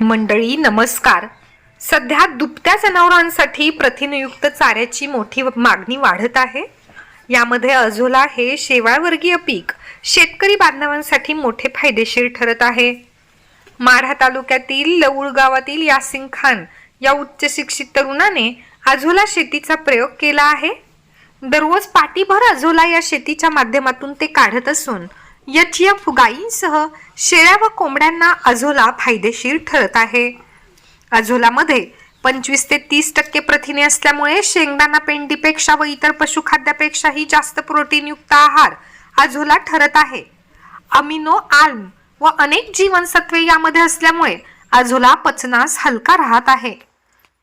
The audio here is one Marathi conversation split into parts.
मंडळी नमस्कार. सध्या दुभत्या जनावरांसाठी प्रथिनयुक्त चाऱ्याची मोठी मागणी वाढत आहे. यामध्ये अझोला हे शेवाळवर्गीय पीक शेतकरी बांधवांसाठी मोठे फायदेशीर ठरत आहे. माढा तालुक्यातील लवूळ गावातील यासिन खान या उच्च शिक्षित तरुणाने अझोला शेतीचा प्रयोग केला आहे. दररोज पाठीभर अझोला या शेतीच्या माध्यमातून ते काढत असून एच एफ गायींसह शेळ्या व कोंबड्यांना अझोला फायदेशीर ठरत आहे. अझोलामध्ये पंचवीस ते तीस टक्के प्रथिने असल्यामुळे शेंगदाणा पेंडीपेक्षा व इतर पशुखाद्यापेक्षाही जास्त प्रोटीनयुक्त आहार अझोला ठरत आहे. अमिनो आल्म व अनेक जीवनसत्वे यामध्ये असल्यामुळे अझोला पचनास हलका राहत आहे.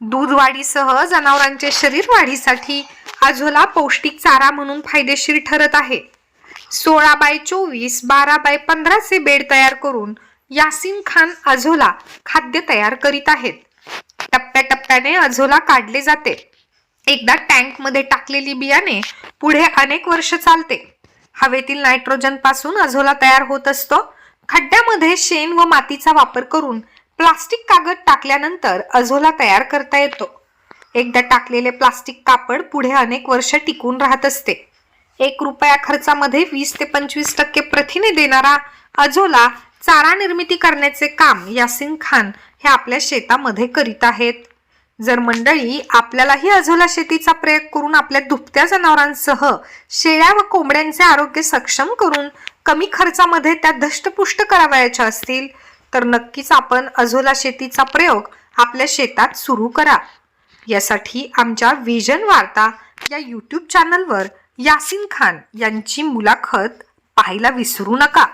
दूध वाढीसह जनावरांचे शरीर वाढीसाठी अझोला पौष्टिक चारा म्हणून फायदेशीर ठरत आहे. सोळा बाय चोवीस बारा बाय पंधराचे बेड तयार करून यासिन खान अझोला खाद्य तयार करीत आहेत. टप्प्याटप्प्याने अझोला काढले जाते. एकदा टँकमध्ये टाकलेली बियाणे पुढे अनेक वर्ष चालते. हवेतील नायट्रोजनपासून अझोला तयार होत असतो. खड्ड्यामध्ये शेण व मातीचा वापर करून प्लास्टिक कागद टाकल्यानंतर अझोला तयार करता येतो. एकदा टाकलेले प्लास्टिक कापड पुढे अनेक वर्ष टिकून राहत असते. एक रुपया खर्चामध्ये वीस ते पंचवीस टक्के प्रथिने देणारा अझोला चारा निर्मिती करण्याचे काम यासिन खान हे आपल्या शेतामध्ये करीत आहेत. जर मंडळी आपल्यालाही अझोला शेतीचा प्रयोग करून आपल्या दुभत्या जनावरांसह शेळ्या व कोंबड्यांचे आरोग्य सक्षम करून कमी खर्चामध्ये त्या धष्टपुष्ट करावयाच्या असतील तर नक्कीच आपण अझोला शेतीचा प्रयोग आपल्या शेतात सुरू करा. यासाठी आमच्या व्हिजन वार्ता या यूट्यूब चॅनलवर यासिन खान यांची मुलाखत पाहायला विसरू नका.